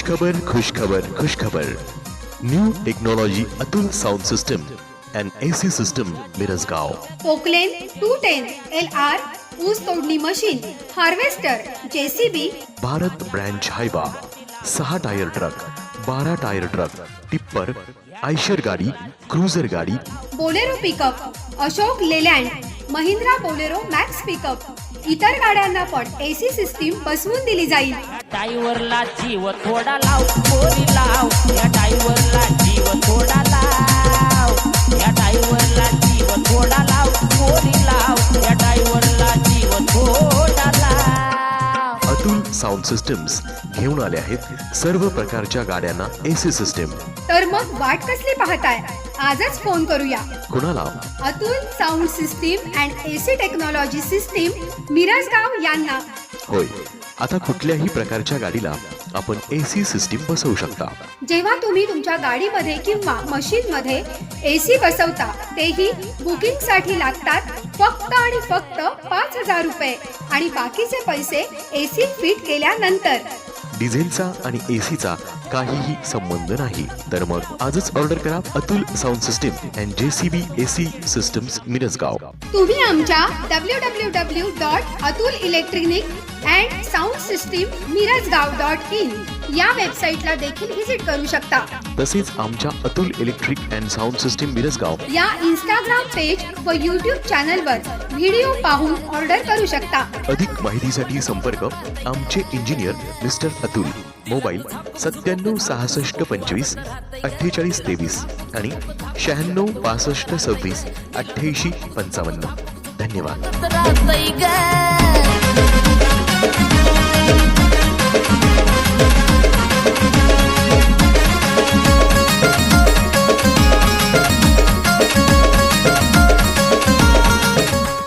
खुशखबर खुशखबर खुशखबर. New technology Atul sound system and AC system Mirajgaon. Poclain two ten L R ऊस तोडणी machine harvester JCB. Bharat branch Hyva. सहा tyre truck बारा tyre truck tipper Eicher गाडी cruiser गाडी. Bolero pickup Ashok Leyland Mahindra Bolero Max pickup. इतर गाड्यांना पण AC system बसवून दिली जाईल. ड्रायव्हरला जीव थोडा लाव पोरी लाव. या ड्रायव्हरला जीव थोडा साऊंड सिस्टम्स घेऊन आले आहेत सर्व प्रकारच्या गाड्यांना एसी सिस्टम. तर मग वाट कसली पाहताय? आजच फोन करूया. कुणाला? Atul sound system and AC technology system Mirajgaon यांना. होय. आता कुठल्याही प्रकारच्या गाडीला आपण एसी सिस्टीम बसवू शकता. जेव्हा तुम्ही तुमच्या गाडीमध्ये किंवा मशीन मध्ये एसी बसवता तेही बुकिंगसाठी लागतात. फक्त आणि फक्त पाच हजार रुपये आणि बाकीचे पैसे एसी फिट केल्यानंतर. डिझेलचा आणि एसीचा काहीही संबंध नाही. तर मग आजच ऑर्डर करा Atul sound system and J C B AC systems Mirajgaon. तुम्ही आमच्या W W W dot Atul electronic and sound system Mirajgaon dot in या वेबसाईटला देखील व्हिजिट करू शकता. तसेच आमच्या Atul electric and sound system Mirajgaon. या इंस्टाग्राम पेज व यूट्यूब चॅनलवर व्हिडिओ पाहून ऑर्डर करू शकता. अधिक माहितीसाठी संपर्क आमचे इंजिनियर मिस्टर अतुल. मोबाईल सत्त्याण्णव सहासष्ट पंचवीस अठ्ठेचाळीस तेवीस आणि शहाण्णव पासष्ट सव्वीस अठ्ठ्याऐंशी पंचावन्न. धन्यवाद.